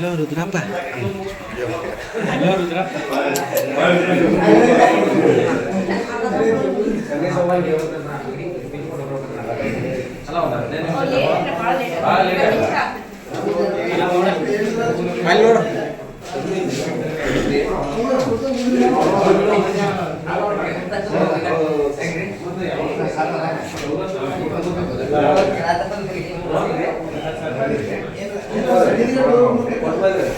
Hello Rudrappa hello Rudrappa Gracias. Hello Rudrappa ಅಲ್ಲಿ ನೋಡು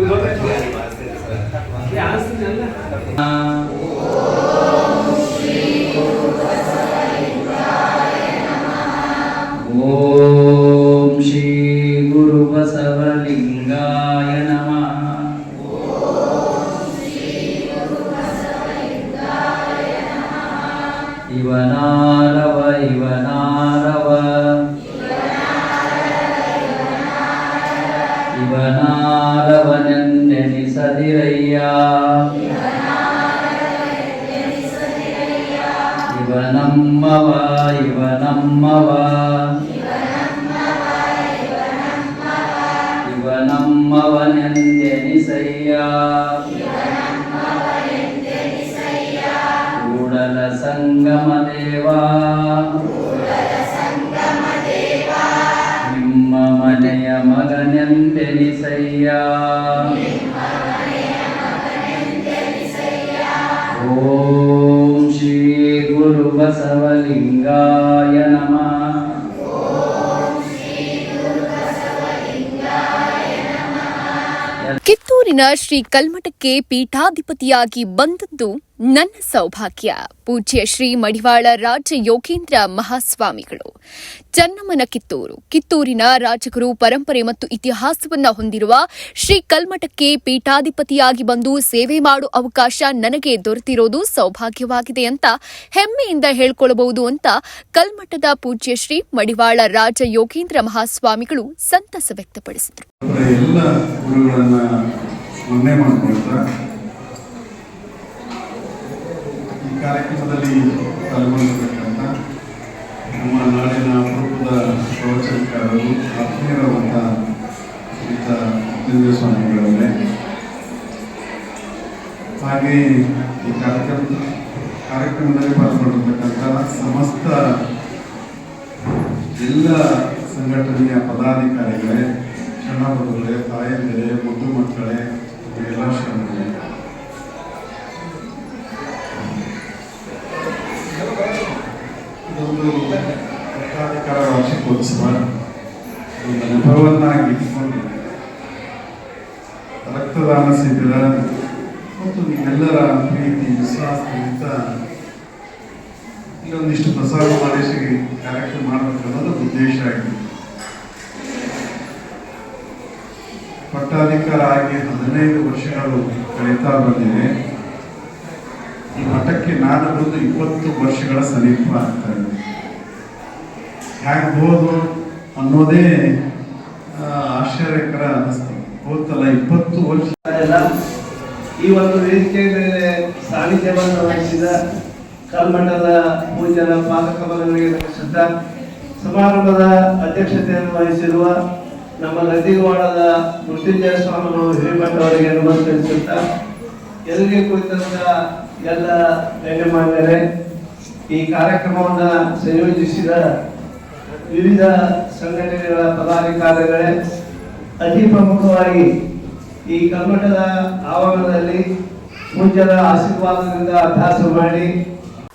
ॐ லிங்காய நம இவனாரவ இவனாரவ இவனாரவனென்னி சதிரையா இவனம்மவா இவனம்மவா ಕೂಡಲ ಸಂಗಮ ದೇವಾ ನಿಮ್ಮ ಮನೆಯ ಮಗನೆಂದೆನಿಸಯ್ಯ ಓಂ ಶ್ರೀ ಗುರು ಬಸವಲಿಂಗಾಯ ನಮಃ ಕಿತ್ತೂರಿನ ಶ್ರೀ ಕಲ್ಮಠಕ್ಕೆ ಪೀಠಾಧಿಪತಿಯಾಗಿ ಬಂದದ್ದು ನನ್ನ ಸೌಭಾಗ್ಯ ಪೂಜ್ಯ ಶ್ರೀ ಮಡಿವಾಳ ರಾಜ ಯೋಗೇಂದ್ರ ಮಹಾಸ್ವಾಮಿಗಳು. ಚನ್ನಮ್ಮನ ಕಿತ್ತೂರು, ಕಿತ್ತೂರಿನ ರಾಜಗುರು ಪರಂಪರೆ ಮತ್ತು ಇತಿಹಾಸವನ್ನು ಹೊಂದಿರುವ ಶ್ರೀ ಕಲ್ಮಠಕ್ಕೆ ಪೀಠಾಧಿಪತಿಯಾಗಿ ಬಂದು ಸೇವೆ ಮಾಡುವ ಅವಕಾಶ ನನಗೆ ದೊರೆತಿರೋದು ಸೌಭಾಗ್ಯವಾಗಿದೆ ಅಂತ ಹೆಮ್ಮೆಯಿಂದ ಹೇಳಿಕೊಳ್ಳಬಹುದು ಅಂತ ಕಲ್ಮಠದ ಪೂಜ್ಯ ಶ್ರೀ ಮಡಿವಾಳ ರಾಜ ಯೋಗೇಂದ್ರ ಮಹಾಸ್ವಾಮಿಗಳು ಸಂತಸ ವ್ಯಕ್ತಪಡಿಸಿದರು ಅವರ ಎಲ್ಲ ಗುರುಗಳನ್ನ ಸ್ಮರಣೆ ಮಾಡ್ಕೊಳ್ತಾ ಈ ಕಾರ್ಯಕ್ರಮದಲ್ಲಿ ಪಾಲ್ಗೊಳ್ಳತಕ್ಕಂಥ ನಮ್ಮ ನಾಡಿನ ಅಪರೂಪದ ಪ್ರವಚನಕಾರರು ಆತ್ಮೀಯರಾದಂಥ ಉಪೇಂದ್ರ ಸ್ವಾಮಿಗಳವರೇ. ಹಾಗೆ ಈ ಕಾರ್ಯಕ್ರಮ, ಕಾರ್ಯಕ್ರಮದಲ್ಲಿ ಪಾಲ್ಗೊಂಡಿರ್ತಕ್ಕಂಥ ಸಮಸ್ತ ಎಲ್ಲ ಸಂಘಟನೆಯ ಪದಾಧಿಕಾರಿಗಳೇ ಕ್ಷಣಬಂಧುಗಳೇ ತಾಯಂದಿರೇ ಮುದ್ದು ಮಕ್ಕಳೇ ಎಲ್ಲ ರಕ್ತದಾನ ಶಿಬಿರ ಮತ್ತು ನಿಮ್ಮೆಲ್ಲರ ಪ್ರೀತಿ ವಿಶ್ವಾಸದಿಂದ ಇಲ್ಲೊಂದಿಷ್ಟು ಪ್ರಸಾರ ಮಾಡಿಸಿ ಕಾರ್ಯಕ್ರಮ ಮಾಡಬೇಕು ಅನ್ನೋದು ಉದ್ದೇಶ ಆಗಿದೆ. ಪಟ್ಟಾಧಿಕಾರ ಆಗಿ ಹದಿನೈದು ವರ್ಷಗಳು ಕಳೀತಾ ಬಂದಿದೆ. ಈ ಮಠಕ್ಕೆ ನಾನು ಬಂದು ಇಪ್ಪತ್ತು ವರ್ಷಗಳ ಸಮೀಪ ಆಗ್ತಾ ಇದೆ. ಹ್ಯಾಗ್ಬೋದು ಅನ್ನೋದೇ ಆಶ್ಚರ್ಯಕರ ಅನ್ನಿಸ್ತು ಹೋಗ್ತಲ್ಲ, ಇಪ್ಪತ್ತು ವರ್ಷ ಎಲ್ಲ ಈ ಒಂದು ವೇದಿಕೆ ಮೇಲೆ ಸಾನ್ನಿಧ್ಯವನ್ನು ವಹಿಸಿದ ಕಲ್ಮಠದ ಪೂಜನ ಪಾದಕಮಲಗಳಿಗೆ ನಮಿಸುತ್ತ ಸಮಾರಂಭದ ಅಧ್ಯಕ್ಷತೆಯನ್ನು ವಹಿಸಿರುವ ನಮ್ಮ ಗದ್ದಿಗವಾಡದ ಮೃತ್ಯುಂಜಯ ಸ್ವಾಮಿಗಳು ಹಿರಿಮಠ ಅವರಿಗೆ ನಮಸ್ಕರಿಸುತ್ತಾ ಎಲ್ಲಿಗೆ ಕುರಿತಂತ ಎಲ್ಲ ಗಣ್ಯಮಾನ್ಯರೇ ಈ ಕಾರ್ಯಕ್ರಮವನ್ನು ಸಂಯೋಜಿಸಿದ ವಿವಿಧ ಸಂಘಟನೆಗಳ ಪದಾಧಿಕಾರಿಗಳೇ ಅತಿ ಪ್ರಮುಖವಾಗಿ ಈ ಕಲ್ಮಠದ ಆವರಣದಲ್ಲಿ ಪೂಜ್ಯರ ಆಶೀರ್ವಾದದಿಂದ ಅಭ್ಯಾಸ ಮಾಡಿ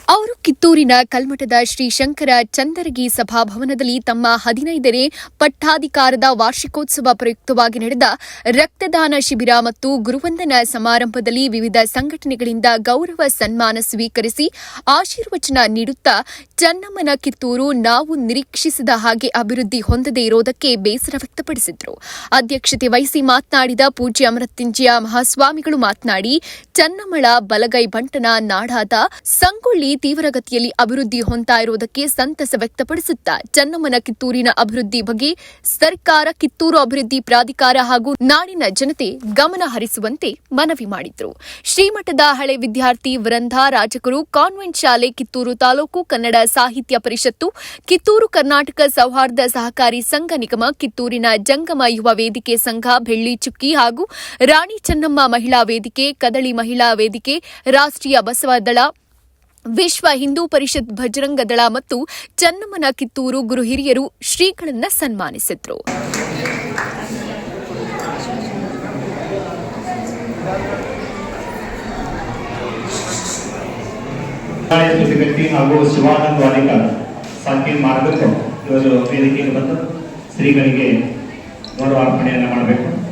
ಅವರು ಕಿತ್ತೂರಿನ ಕಲ್ಮಠದ ಶ್ರೀ ಶಂಕರ ಚಂದರಗಿ ಸಭಾಭವನದಲ್ಲಿ ತಮ್ಮ ಹದಿನೈದನೇ ಪಟ್ಟಾಧಿಕಾರದ ವಾರ್ಷಿಕೋತ್ಸವ ಪ್ರಯುಕ್ತವಾಗಿ ನಡೆದ ರಕ್ತದಾನ ಶಿಬಿರ ಮತ್ತು ಗುರುವಂದನ ಸಮಾರಂಭದಲ್ಲಿ ವಿವಿಧ ಸಂಘಟನೆಗಳಿಂದ ಗೌರವ ಸನ್ಮಾನ ಸ್ವೀಕರಿಸಿ ಆಶೀರ್ವಚನ ನೀಡುತ್ತಾ ಚನ್ನಮ್ಮನ ಕಿತ್ತೂರು ನಾವು ನಿರೀಕ್ಷಿಸಿದ ಹಾಗೆ ಅಭಿವೃದ್ಧಿ ಹೊಂದದೇ ಇರೋದಕ್ಕೆ ಬೇಸರ ವ್ಯಕ್ತಪಡಿಸಿದರು. ಅಧ್ಯಕ್ಷತೆ ವಹಿಸಿ ಮಾತನಾಡಿದ ಪೂಜ್ಯ ಅಮೃತ್ಯುಂಜಯ ಮಹಾಸ್ವಾಮಿಗಳು ಮಾತನಾಡಿ ಚನ್ನಮ್ಮಳ ಬಲಗೈ ಬಂಟನ ನಾಡಾದ ಸಂಗೊಳ್ಳಿ ತೀವ್ರಗತಿಯಲ್ಲಿ ಅಭಿವೃದ್ಧಿ ಹೊಂತಾ ಇರುವುದಕ್ಕೆ ಸಂತಸ ವ್ಯಕ್ತಪಡಿಸುತ್ತಾ ಚೆನ್ನಮ್ಮನ ಕಿತ್ತೂರಿನ ಅಭಿವೃದ್ಧಿ ಬಗ್ಗೆ ಸರ್ಕಾರ ಕಿತ್ತೂರು ಅಭಿವೃದ್ಧಿ ಪ್ರಾಧಿಕಾರ ಹಾಗೂ ನಾಡಿನ ಜನತೆ ಗಮನ ಹರಿಸುವಂತೆ ಮನವಿ ಮಾಡಿದ್ರು. ಶ್ರೀಮಠದ ಹಳೆ ವಿದ್ಯಾರ್ಥಿ ವೃಂದ ರಾಜಕರು ಕಾನ್ವೆಂಟ್ ಶಾಲೆ ಕಿತ್ತೂರು ತಾಲೂಕು ಕನ್ನಡ ಸಾಹಿತ್ಯ ಪರಿಷತ್ತು, ಕಿತ್ತೂರು ಕರ್ನಾಟಕ ಸೌಹಾರ್ದ ಸಹಕಾರಿ ಸಂಘ ನಿಗಮ, ಕಿತ್ತೂರಿನ ಜಂಗಮ ಯುವ ವೇದಿಕೆ ಸಂಘ, ಬೆಳ್ಳಿ ಚುಕ್ಕಿ ಹಾಗೂ ರಾಣಿ ಚೆನ್ನಮ್ಮ ಮಹಿಳಾ ವೇದಿಕೆ, ಕದಳಿ ಮಹಿಳಾ ವೇದಿಕೆ, ರಾಷ್ಟ್ರೀಯ ಬಸವ ದಳ ವಿಶ್ವ ಹಿಂದೂ ಪರಿಷತ್ ಭಜರಂಗ ದಳ ಮತ್ತು ಚನ್ನಮ್ಮನ ಕಿತ್ತೂರು ಗುರು ಹಿರಿಯರು ಶ್ರೀಗಳನ್ನ ಸನ್ಮಾನಿಸಿದ್ರು. ಹಾಗೂ ಶಿವಾನಂದ ವಾಲಿಕ ಸಾಕಿನ್ ಮಾರ್ಗಕ್ಕೆ ಇವರು ವೇದಿಕೆಗೆ ಬಂದು ಶ್ರೀಗಳಿಗೆ ಗೌರವಾರ್ಪಣೆಯನ್ನು ಮಾಡಬೇಕು.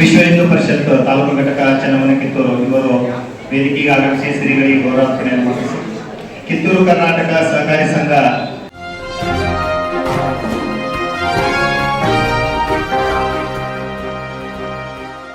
ವಿಶ್ವ ಹಿಂದೂ ಪರಿಷತ್ ತಾಲೂಕು ಘಟಕ ಚೆನ್ನಮನೆ ಕಿತ್ತೂರು. ಇವರು ವೇದಿಕೆಗೆ ಆಗಮಿಸಿ ಶ್ರೀಗಳಿಗೆ ಗೌರವಾರ್ಪಣೆಯನ್ನು ಮಾಡಿಸಿ ಕಿತ್ತೂರು ಕರ್ನಾಟಕ ಸಹಕಾರಿ ಸಂಘ